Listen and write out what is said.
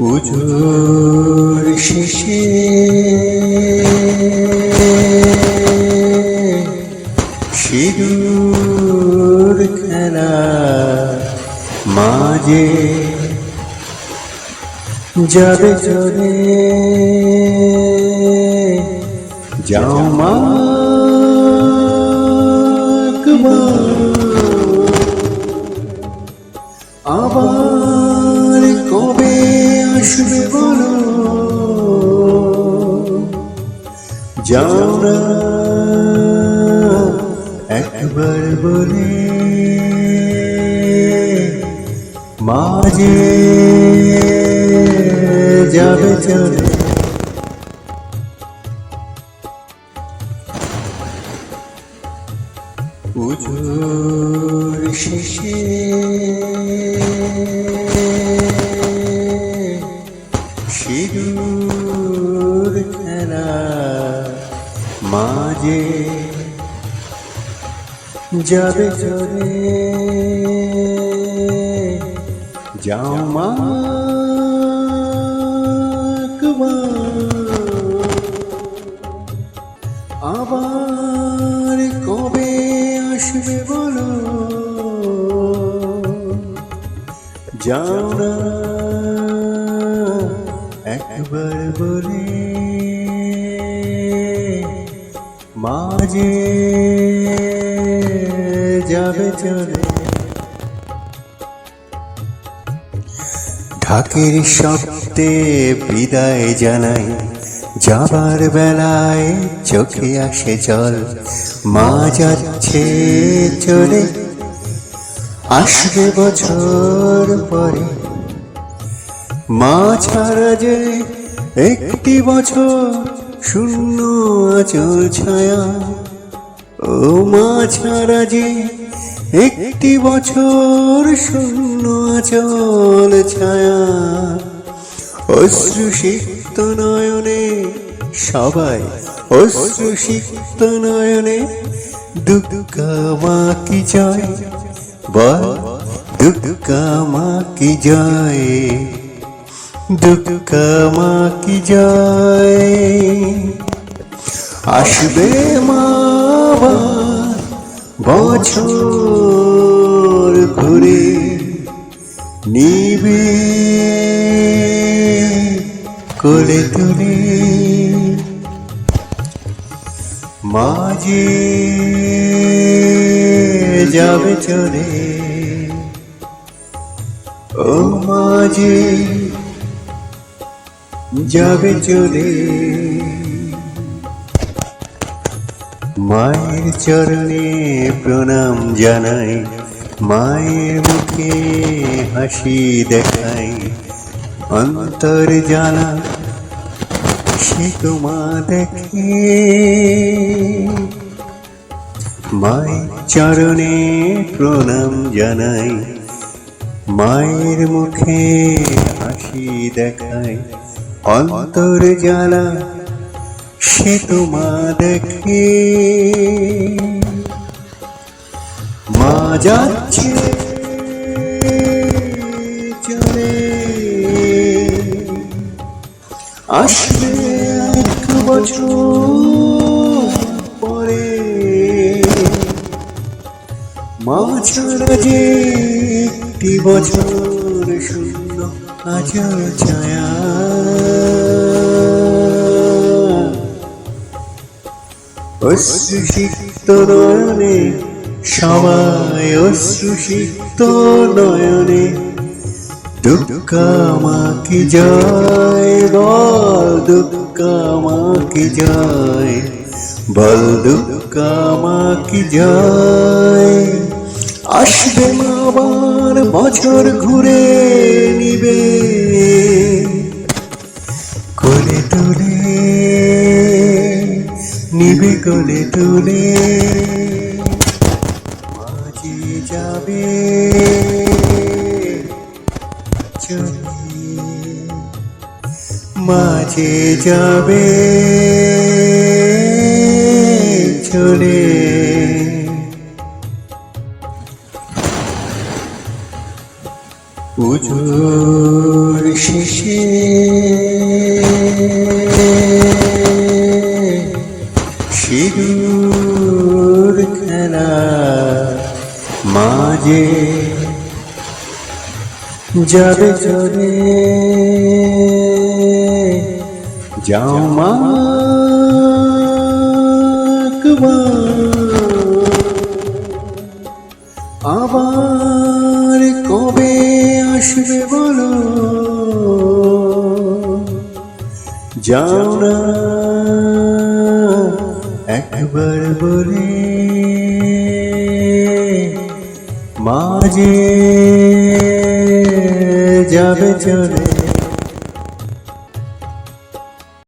পুজোর শেষে সিঁদুর খেলা মাঝে যাবে চলে। যাও মা আবার কবে যাও না একবার বলে মাঝে যাবে চলে। পুজোর সিঁদুর মাঝে যাবে চলে যাও মা আবার কবে আসবে বলো? যাও না একবার বলে। মাঝে যাবে চলে। ঢাকের শব্দে বিদায় জানাই, যাবার বেলায় চোখে আসে জল, মা যাচ্ছে চলে। আসবে বছর পরে, মা ছাড়া যে একটি বছর শূন্য আচল ছায়া। ও মা ছাড়া যে একটি বছর শূন্য আচল ছায়া। অশ্রু সিক্ত নয়নে সবাই অশ্রু সিক্ত নয়নে দুঃখ মা কি জয় বল দুঃখ মা কি জয় মা কি জয়। আসবে মা বছর ঘুরে নিবে করে তুলে। মাঝে যাবে চলে, ও মাঝে যাবে চলে। মায়ের চরণে প্রণাম জানাই, মায়ের মুখে হাসি দেখাই। অন্তর জানা, সে তোমা দেখে। মায়ের চরণে প্রণাম জানাই, মায়ের মুখে হাসি দেখাই। অন্তর জ্বালা সে তোমা দেখে। মা যাচ্ছে, চলে। আসবে এক বছর পরে। মা যে একটি বছর শূন্য আচল ছায়া। অশ্রুসিক্ত নয়নে সবাই অশ্রুসিক্ত নয়নে, দুঃখ মা কি জয় বল দুঃখ মা কি জয়, বল দুঃখ মা কি জয়। আসবে মা আবার বছর ঘুরে নিবে। নিবে কোলে তুলে। মাঝে যাবে মাঝে যাবে চলে পুজোর শেষে সিঁদুর খেলা মাঝে যাবে চলে। যাও মা আবার কবে আসবে বলো? যাও না। একবার বলে মাঝে যাবে চলে।